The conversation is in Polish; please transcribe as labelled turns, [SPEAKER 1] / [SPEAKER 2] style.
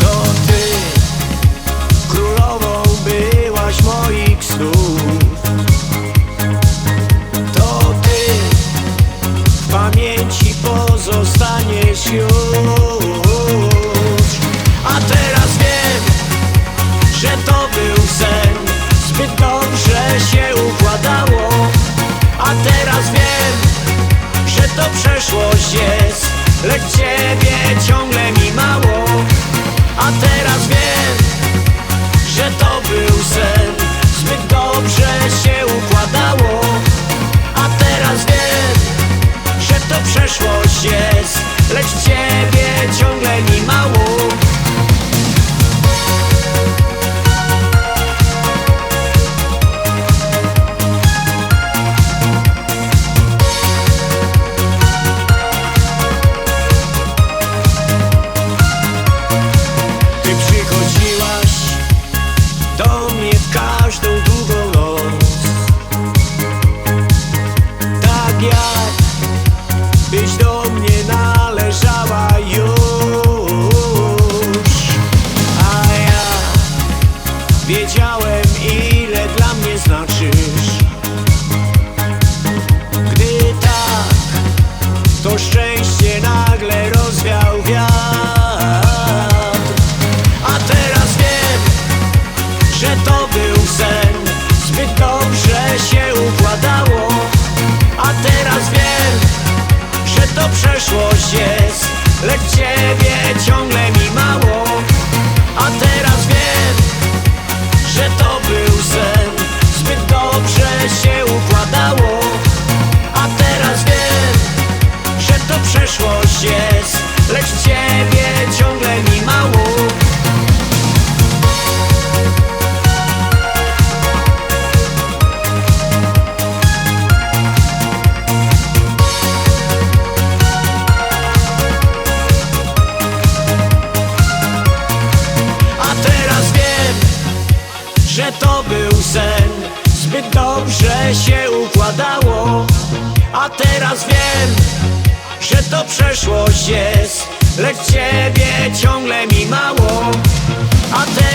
[SPEAKER 1] To ty. Królową byłeś mojxu. To ty. Pamięci zostaniesz już. A teraz wiem, że to był sen. Zbyt dobrze się układało. A teraz wiem, że to przeszłość jest. Lecz ciebie ciągle mi mało. A teraz wiem, że to był sen. Zbyt dobrze się układało. A teraz wiem, że to przeszłość jest. Lecz ciebie ciągle mi mało. Szczęście nagle rozwiał wiatr. A teraz wiem, że to był sen. Zbyt dobrze się układało. A teraz wiem, że to przeszłość jest. Lecz ciebie ciągle mi A teraz wiem, że to przeszłość jest. Lecz ciebie ciągle mi mało A teraz